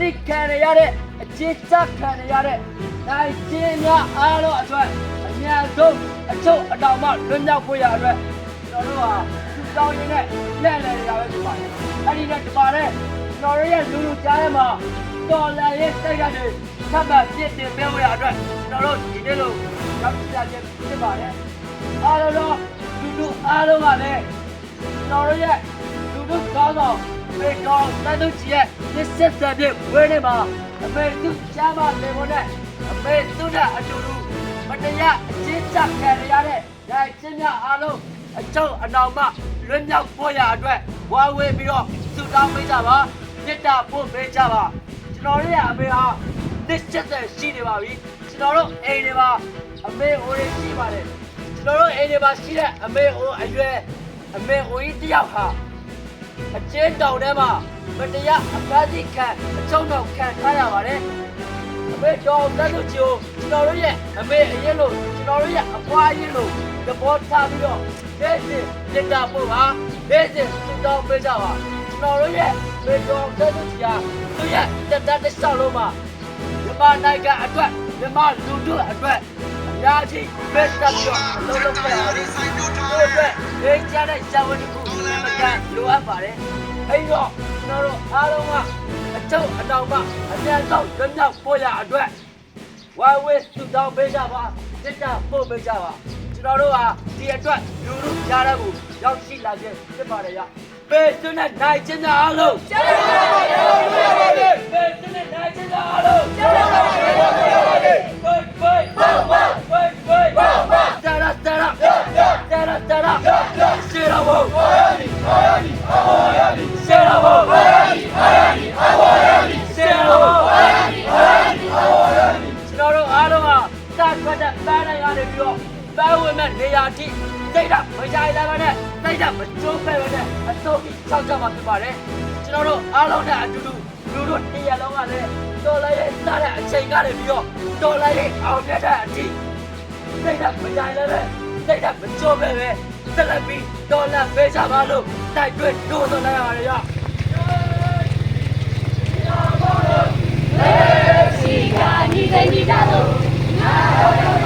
သိခံရတဲ့အကျဉ်းချခံရတဲ့နိုင်ကျင်းများအားလုံးအတွက်အများဆုံးအချုပ်အတောင်မှလွတ်မြောက်ဖို့ရအတွက်ကျွန်တော်တို့ဟာသူတောင်းရင်းနဲ့လက်လဲရပဲဖြစ်ပါတယ်အဲ့ဒီနဲ့ဒီပါတဲ့ကျွန်တော်တို့ရဲ့လူလူကြားထဲမှာတော်လန်ရဲ့စိတ်ကနေသတ်မှတ်ပြစ်တင်ပေးဖို့ရအတွက်ကျွန်တော်တို့ဒီနေ့လို့ရောက်ကြခြင်းဖြစ်ပါတယ်အားလုံးတော့လူလူအားလုံးကလည်းကျွန်တော်တို့ရဲ့လူလူကောင်းဆောင် ပေတော်တန်သူကြီးရဲ့ဒီစစ်တပ်ရဲ့ဝဲနေမှာအမေသူချမ်းမလေဖို့နဲ့အမေသူနဲ့အတူတူမတရားအကျဉ်းချခံရတဲ့နိုင်ချင်းများအားလုံးအကျုံးအနောင်မှလွတ်မြောက်ဖို့ရအတွက်ဝါဝေပြီးတော့သူတောင်းပေးကြပါမြစ်တာပို့ပေးကြပါကျွန်တော်တို့ရဲ့အမေဟာတစ်ချက်သက်ရှိနေပါပြီကျွန်တော်တို့အိမ်တွေမှာအမေအိုးတွေရှိပါတယ်ကျွန်တော်တို့အိမ်တွေမှာရှိတဲ့အမေအိုးအရွယ်အမေအိုးကြီးတစ်ယောက်ဟာ အကျဉ်းတောင်ထဲမှာမတရားအဖမ်းဆီးခံအချုံတော့ခံထားရပါတယ်အမေတော်တက်သူချိုကျွန်တော်တို့ရဲ့အမေအရင်လို့ကျွန်တော်တို့ရဲ့အဖွားအရင်လို့သဘောထားပြီးတော့ဒေးစစ်တက်တာပို့ပါဒေးစစ်သူတော်ပေးကြပါကျွန်တော်တို့ရဲ့မေတော်တက်သူချာသူရဲ့တက်တက်တစ်ဆောက်လုံးမှာမြန်မာနိုင်ငံအတွက်မြန်မာလူထုအတွက်အများကြီးဘက်တက်ပြီးတော့အလုံးလုံးပြရတယ် တို့အတွက်ဒေးကြတဲ့ဇာဝတခုအမှန်တန်လိုအပ်ပါတယ်။အဲဒီတော့ကျွန်တော်တို့အားလုံးကအကျုပ်အတောင်မှအမြန်ဆုံးလွတ်မြောက်ဖို့ရအတွက်ဝိုင်းဝန်းစုတောင်းပေးကြပါစစ်တာပို့ပေးကြပါကျွန်တော်တို့ဟာဒီအတွက်လူလူကြားတဲ့ကိုရောက်ရှိလာခြင်းဖြစ်ပါတယ်ရ။ပေသွနဲ့နိုင်ခြင်းသာအားလုံးကျေးဇူးပါပေသွနဲ့နိုင်ခြင်း ကျွန်တော်တို့အားလုံးကစထွက်တဲ့ပန်းတိုင်းကနေပြီးတော့ပန်းဝင်မဲ့နေရာထိစိတ်ဓာတ်မကြိုက်လည်းပဲနဲ့စိတ်ဓာတ်မကျိုးပဲပဲနဲ့အစိုးကြီး၆ချက်မှဖြစ်ပါတယ်ကျွန်တော်တို့အားလုံးနဲ့အတူတူလူတို့တရလုံးကလည်းတော်လိုက်ရဲ့စတဲ့အချိန်ကနေပြီးတော့တော်လိုက်ရဲ့အောင်မြတ်တဲ့အထိစိတ်ဓာတ်မကြိုင်လည်းပဲစိတ်ဓာတ်မကြောပဲပဲ ဆက်လက်ပြီးဒေါ်လာပေးကြပါလို့တိုက်တွန်းဒိုးဆိုလိုက်ရပါတယ်ရရှိတာညီစိတ်ညီတာလို့ငါတို့